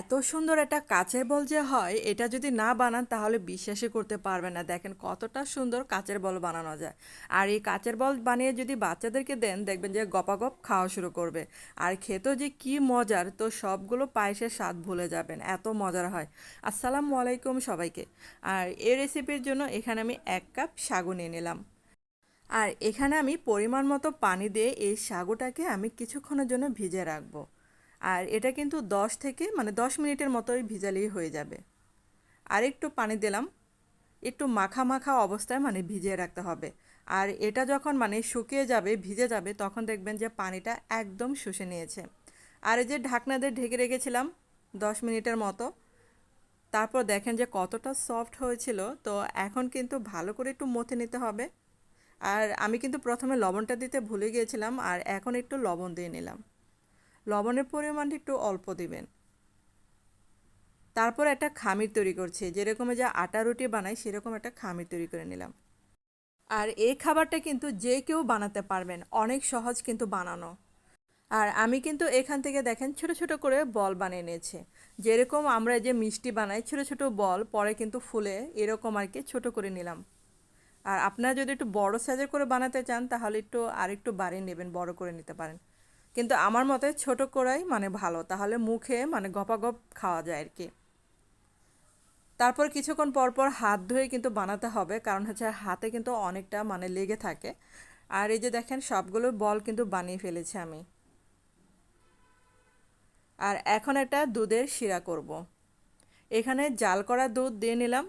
এত সুন্দর একটা কাচের বল যে হয়, এটা যদি না বানান তাহলে বিশ্বাসই করতে পারবেন না। দেখেন কতটা সুন্দর কাচের বল বানানো যায়। আর এই কাচের বল বানিয়ে যদি বাচ্চাদেরকে দেন, দেখবেন যে গপাগপ খাওয়া শুরু করবে। আর খেতেও যে কি মজার, তো সবগুলো পায়েসের স্বাদ ভুলে যাবেন। এত মজার হয়। আসসালামু আলাইকুম সবাইকে। আর এই রেসিপির জন্য এখানে আমি এক কাপ সাগু নিয়ে নিলাম। আর এখানে আমি পরিমাণ মতো পানি দিয়ে এই সাগুটাকে আমি কিছুক্ষণের জন্য ভিজে রাখব। আর এটা কিন্তু দশ থেকে মানে দশ মিনিটের মতোই ভিজালেই হয়ে যাবে। আর একটু পানি দিলাম, একটু মাখা মাখা অবস্থায় মানে ভিজিয়ে রাখতে হবে। আর এটা যখন মানে শুকিয়ে যাবে, ভিজে যাবে, তখন দেখবেন যে পানিটা একদম শুষে নিয়েছে। আর এই যে ঢাকনা দিয়ে ঢেকে রেখেছিলাম দশ মিনিটের মতো, তারপর দেখেন যে কতটা সফট হয়েছিল। তো এখন কিন্তু ভালো করে একটু মথে নিতে হবে। আর আমি কিন্তু প্রথমে লবণটা দিতে ভুলে গিয়েছিলাম, আর এখন একটু লবণ দিয়ে নিলাম। লবণের পরিমাণটা একটু অল্প দিবেন। তারপর একটা খামির তৈরি করছি, যেরকম যে আটা রুটি বানাই, সেরকম একটা খামির তৈরি করে নিলাম। আর এই খাবারটা কিন্তু যে কেউ বানাতে পারবেন, অনেক সহজ কিন্তু বানানো। আর আমি কিন্তু এখান থেকে দেখেন ছোট ছোট করে বল বানিয়ে নিয়েছি। যেরকম আমরা যে মিষ্টি বানাই, ছোট ছোট বল, পরে কিন্তু ফুলে এরকম আর কি ছোট করে নিলাম। আর আপনারা যদি একটু বড় সাইজের করে বানাতে চান, তাহলে একটু আর একটু বাড়িয়ে নেবেন, বড় করে নিতে পারেন। কিন্তু আমার মতে ছোট করাই মানে ভালো। তাহলে মুখে মানে গপাগপ খাওয়া যায় আর কি। তারপর কিছুক্ষণ পর পর হাত ধুয়ে কিন্তু বানাতে হবে, কারণ হচ্ছে হাতে কিন্তু অনেকটা মানে লেগে থাকে। আর এই যে দেখেন, সবগুলো বল কিন্তু বানিয়ে ফেলেছি আমি। আর এখন একটা দুধের শিরা করব। এখানে জাল করা দুধ দিয়ে নিলাম।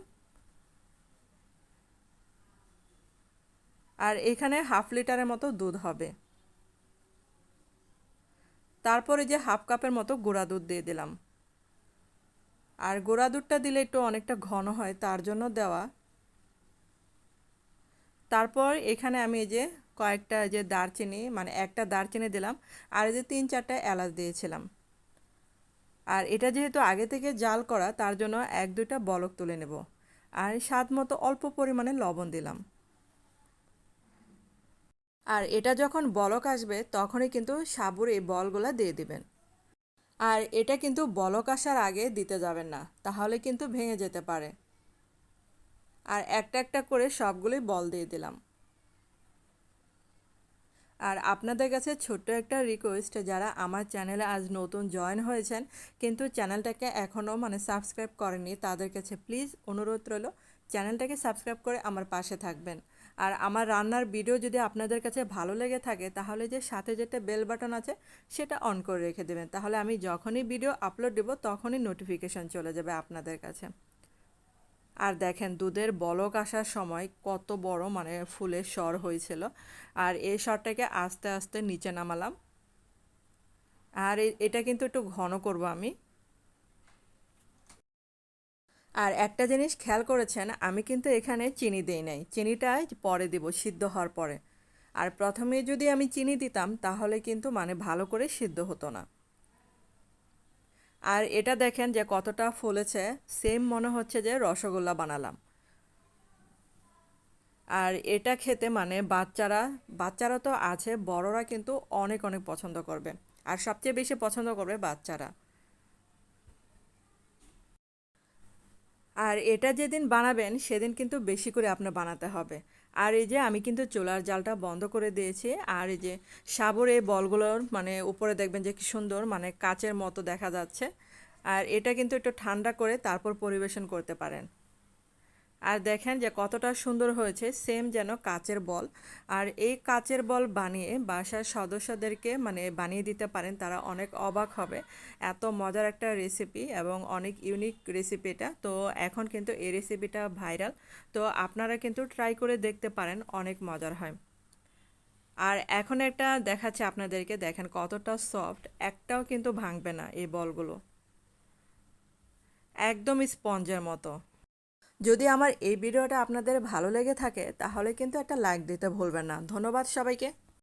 আর এখানে হাফ লিটারের মতো দুধ হবে। তারপরে যে হাফ কাপের মতো গোড়া দুধ দিয়ে দিলাম। আর গোড়া দুধটা দিলে একটু অনেকটা ঘন হয়, তার জন্য দেওয়া। তারপর এখানে আমি এই যে কয়েকটা যে দারচিনি মানে একটা দারচিনি দিলাম, আর এই যে তিন চারটা এলাচ দিয়েছিলাম। আর এটা যেহেতু আগে থেকে জাল করা, তার জন্য এক দুইটা বলক তুলে নেব। আর স্বাদ মতো অল্প পরিমাণে লবণ দিলাম। আর এটা যখন বলক আসবে, তখনই কিন্তু সাবুর এই বলগুলো দিয়ে দিবেন। আর এটা কিন্তু বলক আসার আগে দিতে যাবেন না, তাহলে কিন্তু ভেঙে যেতে পারে। আর একটা একটা করে সবগুলোই বল দিয়ে দিলাম। আর আপনাদের কাছে ছোট্ট একটা রিকোয়েস্ট যারা আমার চ্যানেলে আজ নতুন জয়েন হয়েছেন, কিন্তু চ্যানেলটাকে এখনও মানে সাবস্ক্রাইব করেনি তাদের কাছে প্লিজ অনুরোধ রইল, চ্যানেলটাকে সাবস্ক্রাইব করে আমার পাশে থাকবেন। আর আমার রান্নার ভিডিও যদি আপনাদের কাছে ভালো লেগে থাকে, তাহলে যে সাথে যেটা বেল বাটন আছে, সেটা অন করে রেখে দেবেন। তাহলে আমি যখনই ভিডিও আপলোড দেবো, তখনই নোটিফিকেশান চলে যাবে আপনাদের কাছে। আর দেখেন, দুধের বলক আসার সময় কত বড় মানে ফুলের স্বর হয়েছিল। আর এই স্বরটাকে আস্তে আস্তে নিচে নামালাম। আর এটা কিন্তু একটু ঘন করব আমি। আর একটা জিনিস খেয়াল করেছেন, আমি কিন্তু এখানে চিনি দিই নাই। চিনিটা পরে দিব, সিদ্ধ হওয়ার পরে। আর প্রথমে যদি আমি চিনি দিতাম, তাহলে কিন্তু মানে ভালো করে সিদ্ধ হতো না। আর এটা দেখেন যে কতটা ফুলেছে সেম মনে হচ্ছে যে রসগোল্লা বানালাম। আর এটা খেতে মানে বাচ্চারা বাচ্চারা তো আছে, বড়রা কিন্তু অনেক অনেক পছন্দ করবে। আর সবচেয়ে বেশি পছন্দ করবে বাচ্চারা। আর এটা যেদিন বানাবেন, সেদিন কিন্তু বেশি করে আপনার বানাতে হবে। আর এই যে আমি কিন্তু চোলার জালটা বন্ধ করে দিয়েছি, আর এই যে সাবরে বলগুলোর মানে উপরে দেখবেন যে কি সুন্দর মানে কাচের মতো দেখা যাচ্ছে। আর এটা কিন্তু একটু ঠান্ডা করে তারপর পরিবেশন করতে পারেন। আর দেখেন যে কতটা সুন্দর হয়েছে সেম যেন কাচের বল। আর এই কাচের বল বানিয়ে বাসার সদস্যদেরকে মানে বানিয়ে দিতে পারেন, তারা অনেক অবাক হবে। এত মজার একটা রেসিপি এবং অনেক ইউনিক রেসিপিটা তো এখন কিন্তু এই রেসিপিটা ভাইরাল তো আপনারা কিন্তু ট্রাই করে দেখতে পারেন, অনেক মজার হয়। আর এখন একটা দেখাচ্ছে আপনাদেরকে, দেখেন কতটা সফট একটাও কিন্তু ভাঙবে না এই বলগুলো। একদম স্পঞ্জের মতো। যদি আমার এই ভিডিওটা আপনাদের ভালো লেগে থাকে, তাহলে কিন্তু একটা লাইক দিতে ভুলবেন না। ধন্যবাদ সবাইকে।